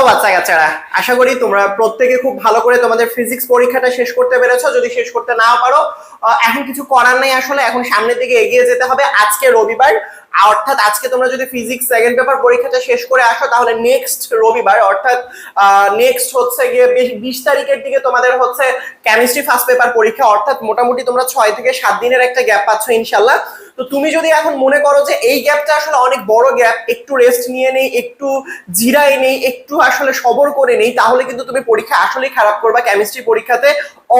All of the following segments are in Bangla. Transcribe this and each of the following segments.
হ্যালো বাচ্চা কাচ্চারা। আশা করি তোমরা প্রত্যেকে খুব ভালো করে তোমাদের ফিজিক্স পরীক্ষাটা শেষ করতে পেরেছ। যদি শেষ করতে না পারো এখন কিছু করার নেই আসলে, এখন সামনের দিকে এগিয়ে যেতে হবে। আজকে রবিবার অর্থাৎ আজকে তোমরা যদি ফিজিক্স সেকেন্ড পেপার পরীক্ষাটা শেষ করে আসো, তাহলে নেক্সট রবিবার, অর্থাৎ নেক্সট হচ্ছে গিয়ে বিশ তারিখের দিকে তোমাদের হচ্ছে কেমিস্ট্রি ফার্স্ট পেপার পরীক্ষা, অর্থাৎ মোটামুটি তোমরা ছয় থেকে সাত দিনের একটা গ্যাপ পাচ্ছ ইনশাল্লাহ তো তুমি যদি এখন মনে করো যে এই গ্যাপটা আসলে অনেক বড় গ্যাপ একটু রেস্ট নিয়ে নেই, একটু জিরাই নেই, একটু আসলে সবর করে নেই, তাহলে কিন্তু তুমি পরীক্ষা আসলেই খারাপ করবা কেমিস্ট্রি পরীক্ষাতে।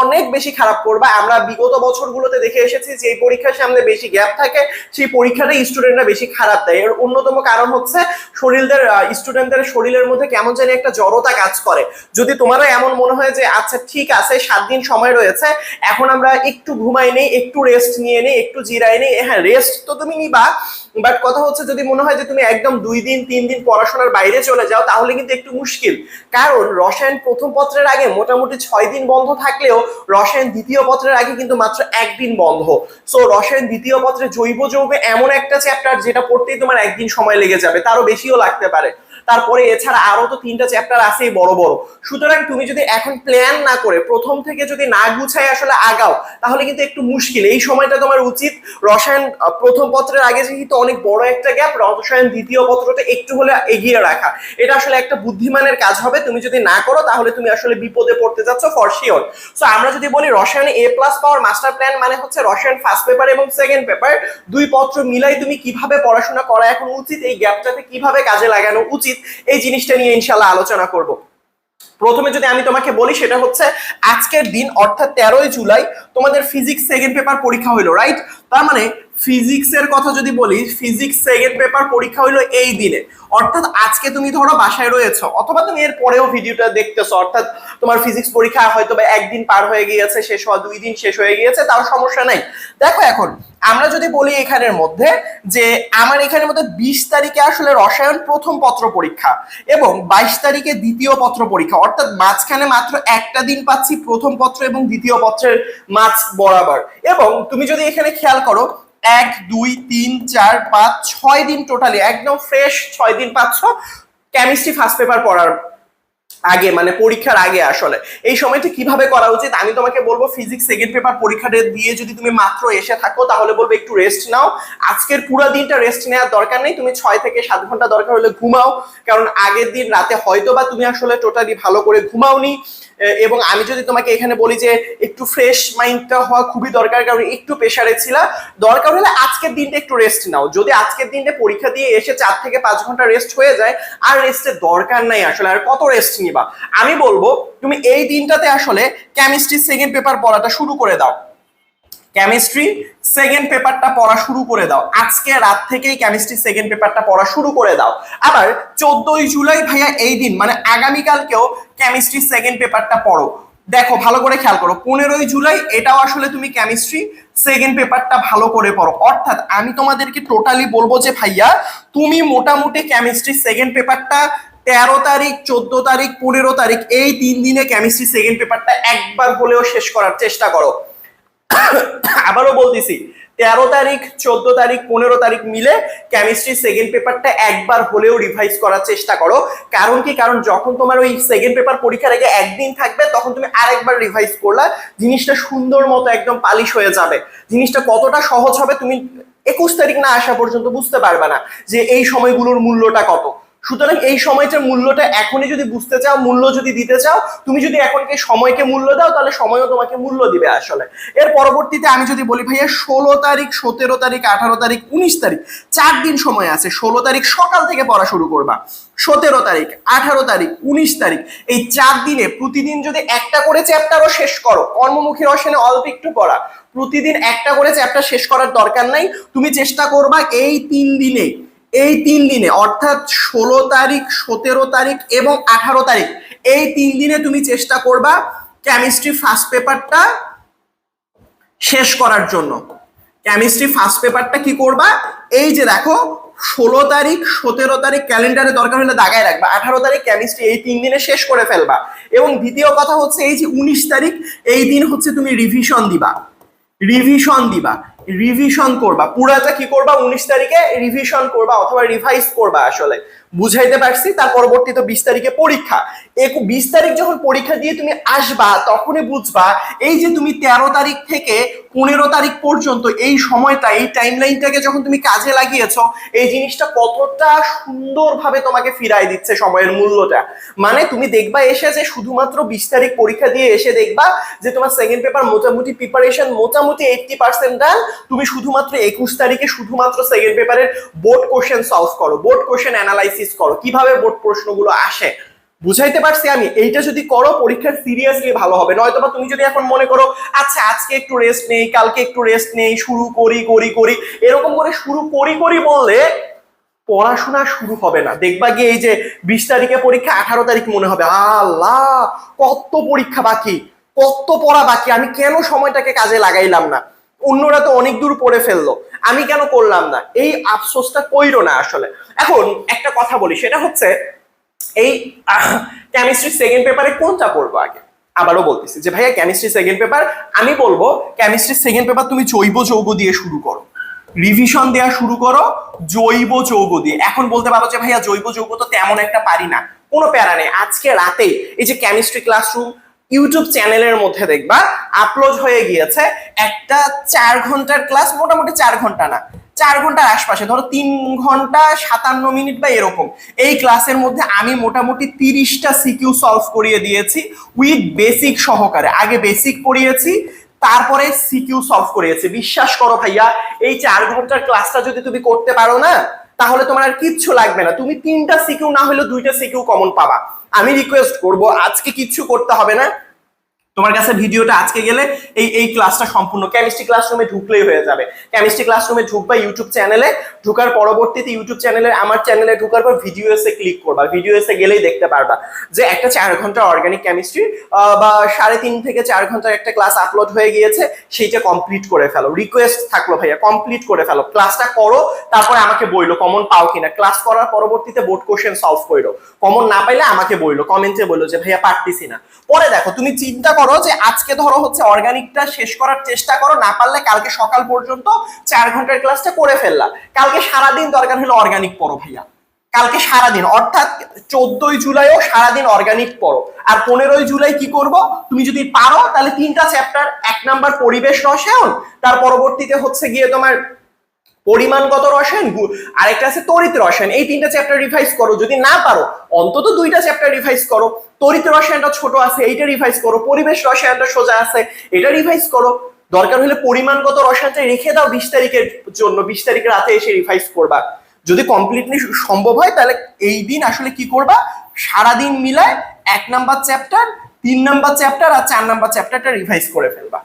অনেক বেশি খারাপ করবা। আমরা বিগত বছরগুলোতে দেখে এসেছি যে পরীক্ষার সামনে বেশি গ্যাপ থাকে, সেই পরীক্ষাটা স্টুডেন্টরা বেশি খারাপ দেয়। এর অন্যতম কারণ হচ্ছে শরীরদের স্টুডেন্টদের শরীরের মধ্যে কেমন জানি একটা জড়তা কাজ করে। যদি তোমারও এমন মনে হয় যে আচ্ছা ঠিক আছে, সাত দিন সময় রয়েছে, এখন আমরা একটু ঘুমাই নেই, একটু রেস্ট নিয়ে নেই, একটু জিরাই নেই হ্যাঁ রেস্ট তো তুমি নিবা বাট কথা হচ্ছে যদি মনে হয় যে তুমি একদম দুই দিন, তিন দিন পড়াশোনার বাইরে চলে যাও, তাহলে কিন্তু একটু মুশকিল। কারণ রসায়ন প্রথম পত্রের আগে মোটামুটি ছয় দিন বন্ধ থাকলেও রসায়ন দ্বিতীয় পত্রের আগে কিন্তু মাত্র একদিন বন্ধ। সো রসায়ন দ্বিতীয় পত্রে জৈব যৌগে এমন একটা চ্যাপ্টার যেটা পড়তেই তোমার একদিন সময় লেগে যাবে, তারও বেশিও লাগতে পারে। তারপরে এছাড়া আরও তো তিনটা চ্যাপ্টার আছেই বড় বড়। সুতরাং তুমি যদি এখন প্ল্যান না করে প্রথম থেকে যদি না গুছাই আসলে আগাও, তাহলে কিন্তু একটু মুশকিল। এই সময়টা তোমার উচিত রসায়ন প্রথম পত্রের আগে যেহেতু অনেক বড় একটা গ্যাপ রসায়ন দ্বিতীয় পত্রটা একটু হলে এগিয়ে রাখা। এটা আসলে একটা বুদ্ধিমানের কাজ হবে। তুমি যদি না করো, তাহলে তুমি আসলে বিপদে পড়তে যাচ্ছ ফর শিওর সো আমরা যদি বলি রসায়নে A plus power master plan মানে হচ্ছে রসায়ন ফার্স্ট পেপার এবং সেকেন্ড পেপার দুই পত্র মিলাই তুমি কীভাবে পড়াশোনা করা এখন উচিত? এই গ্যাপটাতে কীভাবে কাজে লাগানো উচিত? এই জিনিসটা নিয়ে ইনশাল্লাহ আলোচনা করব। প্রথমে যদি আমি তোমাকে বলি, সেটা হচ্ছে আজকের দিন, অর্থাৎ তেরোই জুলাই, তোমাদের ফিজিক্স সেকেন্ড পেপার পরীক্ষা হইল রাইট তার মানে ফিজিক্সের কথা যদি বলি ফিজিক্স সেকেন্ড পেপার পরীক্ষা হইল এই দিনে। অর্থাৎ আজকে তুমি ধরো বাসায় রয়েছো, অথবা তুমি এর পরেও ভিডিওটা দেখতেছো, অর্থাৎ তোমার ফিজিক্স পরীক্ষা হয়তো বা একদিন পার হয়ে গিয়েছে, শেষ হওয়া দুই দিন শেষ হয়ে গিয়েছে, তাও সমস্যা নাই। দেখো এখন, আমরা যদি বলি এখানের মধ্যে যে আমার এখানের মধ্যে বিশ তারিখে আসলে রসায়ন প্রথম পত্র পরীক্ষা এবং বাইশ তারিখে দ্বিতীয় পত্র পরীক্ষা, অর্থাৎ মাঝখানে মাত্র একটা দিন পাচ্ছি প্রথম পত্র এবং দ্বিতীয় পত্রের মাঝ বরাবর। এবং তুমি যদি এখানে খেয়াল করো এক, দুই, তিন, চার, পাঁচ, ছয় দিন টোটালি একদম ফ্রেশ ছয় দিন পাচ্ছ। কেমিস্ট্রি ফার্স্ট পেপার পড়ার আগে মানে পরীক্ষার আগে আসলে। এই সময়টা কীভাবে করা উচিত? আমি তোমাকে বলব ফিজিক্স সেকেন্ড পেপার পরীক্ষাটা দিয়ে যদি তুমি মাত্র এসে থাকো, তাহলে বলব একটু রেস্ট নাও। আজকের পুরো দিনটা রেস্ট নেওয়ার দরকার নেই। তুমি ছয় থেকে সাত ঘণ্টা দরকার হলে ঘুমাও। কারণ আগের দিন রাতে হয়তো বা তুমি আসলে টোটালি ভালো করে ঘুমাওনি। এবং আমি যদি তোমাকে এখানে বলি যে একটু ফ্রেশ মাইন্ডটা হওয়া খুবই দরকার, কারণ একটু প্রেশারে ছিল। দরকার হলে আজকের দিনটা একটু রেস্ট নাও। যদি আজকের দিনটা পরীক্ষা দিয়ে এসে চার থেকে পাঁচ ঘণ্টা রেস্ট হয়ে যায়, আর রেস্টের দরকার নাই আসলে। আর কত রেস্ট নিবা? আমি বলব, তুমি এই দিনটাতে আসলে কেমিস্ট্রি সেকেন্ড পেপার পড়াটা শুরু করে দাও। কেমিস্ট্রি সেকেন্ড পেপারটা পড়া শুরু করে দাও। আজকে রাত থেকেই কেমিস্ট্রি সেকেন্ড পেপারটা পড়া শুরু করে দাও। আবার চোদ্দই জুলাই ভাইয়া এই দিন মানে আগামীকালকেও কেমিস্ট্রি সেকেন্ড পেপারটা পড়ো। দেখো, ভালো করে খেয়াল করো, পনেরোই জুলাই, এটাও আসলে তুমি কেমিস্ট্রি সেকেন্ড পেপারটা ভালো করে পড়ো। অর্থাৎ আমি তোমাদেরকে টোটালি বলব যে ভাইয়া, তুমি মোটামুটি কেমিস্ট্রি সেকেন্ড পেপারটা তেরো তারিখ, চোদ্দ তারিখ, পনেরো তারিখ, এই তিন দিনে কেমিস্ট্রি সেকেন্ড পেপারটা একবার হলেও শেষ করার চেষ্টা করো। আবারও বলতেছি, তেরো তারিখ, চোদ্দ তারিখ, পনেরো তারিখ মিলে কেমিস্ট্রি সেকেন্ড পেপারটা একবার হলেও রিভাইজ করার চেষ্টা করো। কারণ কি? কারণ যখন তোমার ওই সেকেন্ড পেপার পরীক্ষার আগে একদিন থাকবে, তখন তুমি আরেকবার রিভাইজ করলা জিনিসটা সুন্দর মতো একদম পালিশ হয়ে যাবে। জিনিসটা কতটা সহজ হবে তুমি একুশ তারিখ না আসা পর্যন্ত বুঝতে পারবে না যে এই সময়গুলোর মূল্যটা কত। সুতরাং এই সময়টার মূল্যটা এখনই যদি বুঝতে চাও, মূল্য যদি দিতে চাও, তুমি যদি এখনকে সময়কে মূল্য দাও, তাহলে সময়ও তোমাকে মূল্য দিবে আসলে। এর পরবর্তীতে আমি যদি বলি, ভাইয়া, ষোলো তারিখ, সতেরো তারিখ, আঠারো তারিখ, উনিশ তারিখ, চার দিন সময় আছে। ষোলো তারিখ সকাল থেকে পড়া শুরু করবা। সতেরো তারিখ, আঠারো তারিখ, উনিশ তারিখ, এই চার দিনে প্রতিদিন যদি একটা করে চ্যাপ্টারও শেষ করো, কর্মমুখী রসনে অল্প একটু পড়া, প্রতিদিন একটা করে চ্যাপ্টার শেষ করার দরকার নাই। তুমি চেষ্টা করবা এই তিন দিনে এই তিন দিনে, অর্থাৎ ষোলো তারিখ, সতেরো তারিখ এবং আঠারো তারিখ, এই তিন দিনে তুমি চেষ্টা করবা কেমিস্ট্রি ফার্স্ট পেপারটা শেষ করার জন্য। কেমিস্ট্রি ফার্স্ট পেপারটা কি করবা? এই যে দেখো, ষোলো তারিখ, সতেরো তারিখ ক্যালেন্ডারে দরকার হলে দাগায় রাখবা। আঠারো তারিখ কেমিস্ট্রি এই তিন দিনে শেষ করে ফেলবা। এবং দ্বিতীয় কথা হচ্ছে এই যে উনিশ তারিখ, এই দিন হচ্ছে তুমি রিভিশন দিবা। রিভিশন দিবা। রিভিশন করবা। পুরাটা কি করবা? উনিশ তারিখে রিভিশন করবা অথবা রিভাইজ করবা আসলে। বুঝাইতে পারছি, তার পরবর্তীতে বিশ তারিখে পরীক্ষা। একু বিশ তারিখ যখন পরীক্ষা দিয়ে তুমি আসবা, তখনই বুঝবা, এই যে তুমি তেরো তারিখ থেকে পনেরো তারিখ পর্যন্ত এই সময়টা, এই টাইম লাইনটাকে যখন তুমি কাজে লাগিয়েছো, এই জিনিসটা কতটা সুন্দরভাবে তোমাকে ফিরাই দিচ্ছে সময়ের মূল্যটা। মানে তুমি দেখবা এসে যে শুধুমাত্র বিশ তারিখ পরীক্ষা দিয়ে এসে দেখবা যে তোমার সেকেন্ড পেপার মোটামুটি প্রিপারেশন মোটামুটি এইটটি পার্সেন্ট ডান তুমি শুধুমাত্র একুশ তারিখে শুধুমাত্র সেকেন্ড পেপারের বোর্ড কোশ্চেন সলভ করো। বোর্ড কোশ্চেন অ্যানালাইসিস করো, কীভাবে বোর্ড প্রশ্নগুলো আসে, বুঝাইতে পারছি আমি, এইটা যদি করো, পরীক্ষার সিরিয়াসলি ভালো হবে। নয়তো বা তুমি যদি এখন মনে করো আচ্ছা আজকে একটু রেস্ট নেই, কালকে একটু রেস্ট নেই, শুরু করি করি করি, এরকম করে শুরু করি করি বললে পড়াশোনা শুরু হবে না। দেখবা গিয়ে এই যে বিশ তারিখে পরীক্ষা, আঠারো তারিখ মনে হবে, আল্লাহ, কত পরীক্ষা বাকি, কত পড়া বাকি, আমি কেন সময়টাকে কাজে লাগাইলাম না? অন্যরা তো অনেক দূর পড়ে ফেলল। আমি কেন করলাম না? এই আফসোসটা কইরো না আসলে। এখন একটা কথা বলি, সেটা হচ্ছে এই কেমিস্ট্রি সেকেন্ড পেপারে কোনটা পড়ব আগে? আবারও বলতেছি যে, ভাইয়া কেমিস্ট্রি সেকেন্ড পেপার আমি বলব কেমিস্ট্রি সেকেন্ড পেপার তুমি জৈব যৌগ দিয়ে শুরু করো। রিভিশন দেওয়া শুরু করো, জৈব যৌগ দিয়ে। এখন বলতে পারো যে, ভাইয়া, জৈব যৌগ তো তেমন একটা পারি না। কোনো প্যারা নেই। আজকে রাতে এই যে কেমিস্ট্রি ক্লাসরুম ইউটিউব চ্যানেলের মধ্যে দেখবা আপলোড হয়ে গিয়েছে একটা চার ঘণ্টার ক্লাস মোটামুটি চার ঘণ্টা না, চার ঘণ্টার আশপাশে, ধরো তিন ঘণ্টা সাতান্ন মিনিট বা এরকম। এই ক্লাসের মধ্যে আমি মোটামুটি তিরিশটা সিকিউ সলভ করিয়ে দিয়েছি উইথ বেসিক সহকারে। আগে বেসিক পড়িয়েছি, তারপরে সিকিউ সলভ করিয়েছি। বিশ্বাস করো ভাইয়া, এই চার ঘণ্টার ক্লাসটা যদি তুমি করতে পারো না, তাহলে তোমার আর কিচ্ছু লাগবে না। তুমি তিনটা সিকিউ না হলেও দুইটা সিকিউ কমন পাবা। আমি রিকোয়েস্ট করব আজকে কিচ্ছু করতে হবে না। তোমার কাছে ভিডিওটা আজকে গেলে এই এই ক্লাসটা সম্পূর্ণ কেমিস্ট্রি ক্লাসরুমে ঢুকলেই হয়ে যাবে। কেমিস্ট্রি ক্লাসরুমে ঢুকবা ইউটিউব চ্যানেলে ঢুকার পরবর্তীতে ইউটিউব চ্যানেলে আমার চ্যানেলে ঢুকার পর ভিডিও এসে ক্লিক করবা। ভিডিও এসে গেলেই দেখতে পারবা যে একটা চার ঘণ্টা অর্গানিক কেমিস্ট্রি বা সাড়ে তিন থেকে চার ঘণ্টার একটা ক্লাস আপলোড হয়ে গিয়েছে, সেইটা কমপ্লিট করে ফেলো। রিকোয়েস্ট থাকল ভাইয়া কমপ্লিট করে ফেলো। ক্লাসটা করো, তারপরে আমাকে বইলো কমন পাও কিনা। ক্লাস করার পরবর্তীতে বোর্ড কোশ্চেন সলভ করো কমন না পাইলে আমাকে বইলো কমেন্টে বলল যে, ভাইয়া পারতেছি না। পরে দেখো, তুমি চিন্তা যে আজকে ধরো হচ্ছে অর্গানিকটা শেষ করার চেষ্টা করো, না পারলে কালকে সকাল পর্যন্ত চার ঘণ্টার ক্লাসটা করে ফেললা। কালকে সারাদিন দরকার হলো অর্গানিক পড়ো ভাইয়া। কালকে সারাদিন, অর্থাৎ চোদ্দই জুলাইও সারাদিন অর্গানিক পড়ো। আর পনেরোই জুলাই কি করব? তুমি যদি পারো, তাহলে তিনটা চ্যাপ্টার এক নাম্বার পরিবেশ রসায়ন, তার পরবর্তীতে হচ্ছে গিয়ে তোমার পরিমাণগত রসায়ন? আরেকটা আছে তড়িৎ রসায়ন। এই তিনটা চ্যাপ্টার রিভাইজ করো। যদি না পারো, অন্তত দুইটা চ্যাপ্টার রিভাইজ করো। তড়িৎ রসায়নটা ছোট আছে, এইটা রিভাইজ করো। পরিবেশ রসায়নটা সোজা আছে, এটা রিভাইজ করো। দরকার হলে পরিমাণগত রসায়নটা রেখে দাও বিশ তারিখের জন্য। বিশ তারিখ রাতে এসে রিভাইজ করবা। যদি কমপ্লিটলি সম্ভব হয়, তাহলে এই দিন আসলে কি করবা? সারাদিন মিলায় এক নাম্বার চ্যাপ্টার তিন নাম্বার চ্যাপ্টার আর চার নাম্বার চ্যাপ্টারটা রিভাইজ করে ফেলবা।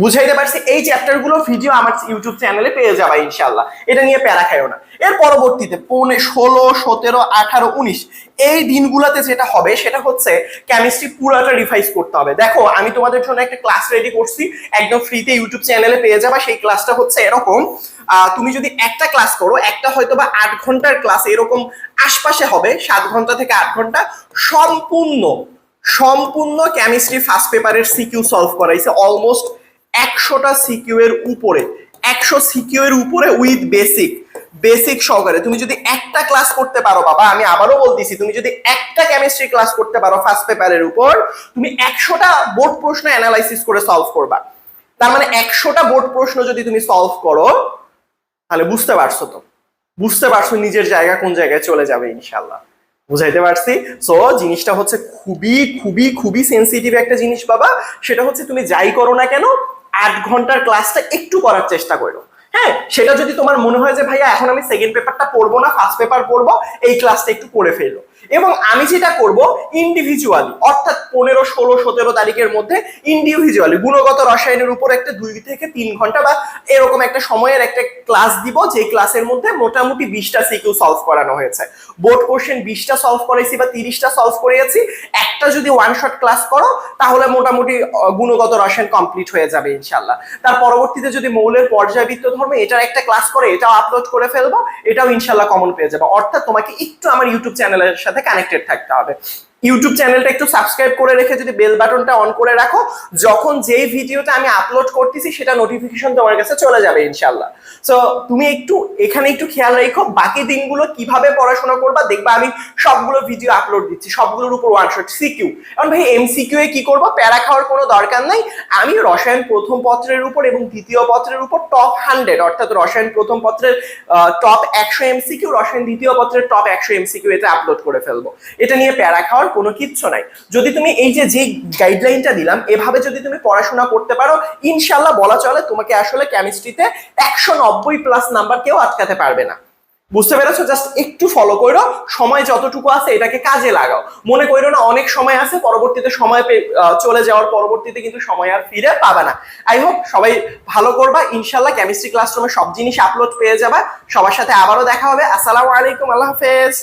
বুঝাইতে পারছি, এই চ্যাপ্টারগুলো ভিডিও আমার ইউটিউব চ্যানেলে পেয়ে যাবা ইনশাল্লাহ এটা নিয়ে প্যারা খাইও না। এর পরবর্তীতে পৌনে ষোলো, সতেরো, আঠারো, উনিশ, এই দিনগুলোতে যেটা হবে, সেটা হচ্ছে কেমিস্ট্রি পুরোটা রিভাইজ করতে হবে। দেখো, আমি তোমাদের জন্য একটা ক্লাস রেডি করছি, একদম ফ্রিতে ইউটিউব চ্যানেলে পেয়ে যাবা। সেই ক্লাসটা হচ্ছে এরকম তুমি যদি একটা ক্লাস করো, একটা হয়তো বা আট ঘণ্টার ক্লাস এরকম আশপাশে হবে, সাত ঘণ্টা থেকে আট ঘণ্টা, সম্পূর্ণ সম্পূর্ণ কেমিস্ট্রি ফার্স্ট পেপারের সিকিউ সলভ করাইছে অলমোস্ট একশোটা সিকিউ এর উপরে, একশো সিকিউ এর উপরে উইথ বেসিক বেসিক সহকারে। তুমি যদি একটা ক্লাস করতে পারো, বাবা, আমি আবারও বলতেছি, তুমি যদি একটা কেমিস্ট্রি ক্লাস করতে পারো ফার্স্ট পেপারের উপর, তুমি একশোটা বোর্ড প্রশ্ন অ্যানালাইসিস করে সলভ করবা। তার মানে একশোটা বোর্ড প্রশ্ন যদি তুমি সলভ করো, তাহলে বুঝতে পারছ তো? বুঝতে পারছ নিজের জায়গা কোন জায়গায় চলে যাবে ইনশাল্লাহ বুঝাইতে পারছি? সো জিনিসটা হচ্ছে খুবই খুবই খুবই সেন্সিটিভ একটা জিনিস, বাবা। সেটা হচ্ছে তুমি যাই করো না কেন আট ঘণ্টার ক্লাসটা একটু করার চেষ্টা করো। হ্যাঁ সেটা যদি তোমার মনে হয় যে, ভাইয়া, এখন আমি সেকেন্ড পেপারটা পড়ব না ফার্স্ট পেপার পড়ব, এই ক্লাসটা একটু করে ফেলল এবং আমি যেটা করব ইন্ডিভিজুয়ালি অর্থাৎ পনেরো, ষোলো, সতেরো তারিখের মধ্যে ইন্ডিভিজুয়ালি গুণগত রসায়নের উপর একটা দুই থেকে তিন ঘণ্টা বা এরকম একটা সময়ের একটা ক্লাস দিব যে ক্লাসের মধ্যে মোটামুটি বিশটা সিকিউ সলভ করানো হয়েছে। বোর্ড কোশ্চেন বিশটা সলভ করেছি বা তিরিশটা সলভ করিয়েছি একটা যদি ওয়ান শট ক্লাস করো, তাহলে মোটামুটি গুণগত রসায়ন কমপ্লিট হয়ে যাবে ইনশাল্লাহ তার পরবর্তীতে যদি মৌলের পর্যায়বৃত্ত ধর্ম, এটার একটা ক্লাস করে, এটাও আপলোড করে ফেলব, এটাও ইনশাল্লাহ কমন পেয়ে যাবে। অর্থাৎ তোমাকে একটু আমার ইউটিউব চ্যানেলের সাথে কানেক্টেড থাকতে হবে। ইউটিউব চ্যানেলটা একটু সাবস্ক্রাইব করে রেখে যদি বেল বাটনটা অন করে রাখো, যখন যেই ভিডিওটা আমি আপলোড করতেছি, সেটা নোটিফিকেশন তোমার কাছে চলে যাবে ইনশাল্লাহ সো তুমি একটু, এখানে একটু খেয়াল রেখো, বাকি দিনগুলো কীভাবে পড়াশোনা করবা, দেখবা আমি সবগুলো ভিডিও আপলোড দিচ্ছি, সবগুলোর উপর ওয়ান শট সিকিউ কারণ ভাই এমসিকিউ এ কি করব? প্যারা খাওয়ার কোনো দরকার নাই। আমি রসায়ন প্রথম পত্রের উপর এবং দ্বিতীয় পত্রের উপর টপ হান্ড্রেড অর্থাৎ রসায়ন প্রথম পত্রের টপ একশো এমসিকিউ রসায়ন দ্বিতীয় পত্রের টপ একশো এমসিকিউ এটা আপলোড করে ফেলব। এটা নিয়ে প্যারা খাওয়ার কোনো কিচ্ছু নাই। যদি তুমি এই যে যে গাইডলাইনটা দিলাম, এভাবে যদি তুমি পড়াশোনা করতে পারো ইনশাল্লাহ বলা চলে তোমাকে আসলে কেমিস্ট্রিতে একশো নব্বই প্লাস নাম্বার কেউ আটকাতে পারবে না। বুঝতে পেরেছ? জাস্ট একটু ফলো করো, সময় যতটুকু আছে এটাকে কাজে লাগাও। মনে করো না, অনেক সময় আছে, পরবর্তীতে সময় চলে যাওয়ার পরবর্তীতে কিন্তু সময় আর ফিরে পাবে না। আই হোপ সবাই ভালো করবা। ইনশাল্লাহ কেমিস্ট্রি ক্লাসরুমে সব জিনিস আপলোড পেয়ে যাবা। সবার সাথে আবারও দেখা হবে। আসসালামু আলাইকুম, আল্লাহ হাফেজ।